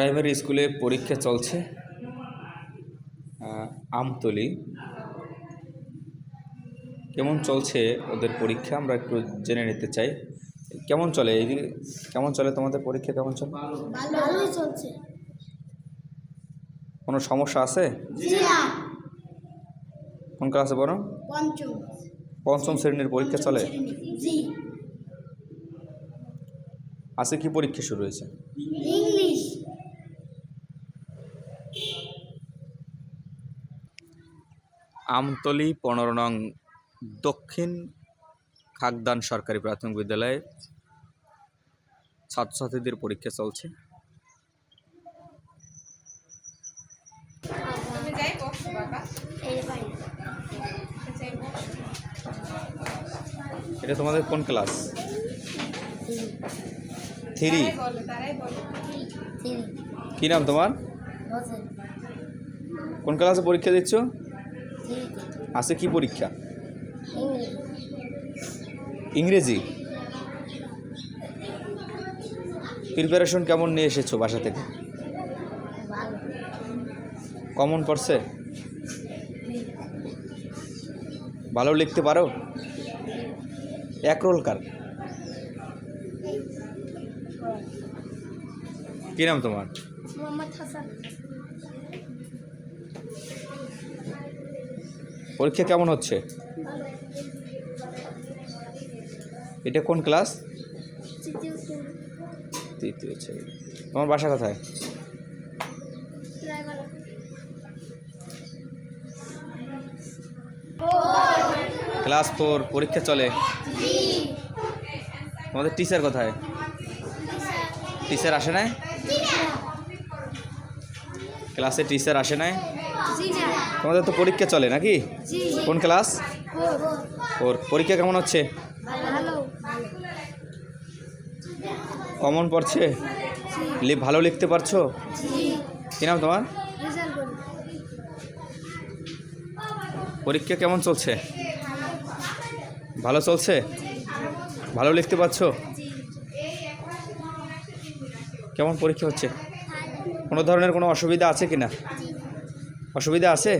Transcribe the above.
Primary স্কুলে পরীক্ষা চলছে আমতলি। কেমন চলছে ওদের পরীক্ষা? আমরা একটু জেনে নিতে চাই। কেমন চলে? এইদিকে কেমন চলে তোমাদের পরীক্ষা? কেমন চলে? ভালোই চলছে। কোনো সমস্যা আছে? না কোন ক্লাসে পড়ো? পঞ্চম। শ্রেণির পরীক্ষা চলে? আজকে কি পরীক্ষা শুরু হয়েছে? ইংলিশ। আমতলি পনেরো নং দক্ষিণ খাগদান সরকারি প্রাথমিক বিদ্যালয়ে ছাত্রছাত্রীদের পরীক্ষা চলছে। এটা তোমাদের কোন ক্লাস? থ্রি। কি নাম তোমার? কোন ক্লাসে পরীক্ষা দিচ্ছ? আজকে কি পরীক্ষা? ইংরেজি। প্রিপারেশন কেমন নিয়ে এসেছ বাসা থেকে? কমন পড়ছে? ভালো লিখতে পারো? এক রোল কার? কি নাম তোমার? পরীক্ষা কেমন হচ্ছে? এটা কোন ক্লাস? তৃতীয় তোমার বাসা কোথায়? ক্লাস ফোর, পরীক্ষা চলে। তোমাদের টিচার কোথায়? টিচার আসে নাই? ক্লাসে টিচার আসে নাই? তোমাদের তো পরীক্ষা চলে নাকি? কোন ক্লাস? ওর পরীক্ষা কেমন হচ্ছে? কমন পড়ছে? ভালো লিখতে পারছ? কি নাম তোমার? পরীক্ষা কেমন চলছে? ভালো চলছে? ভালো লিখতে পারছ? কেমন পরীক্ষা হচ্ছে? কোনো ধরনের কোনো অসুবিধা আছে কি না অসুবিধা আছে?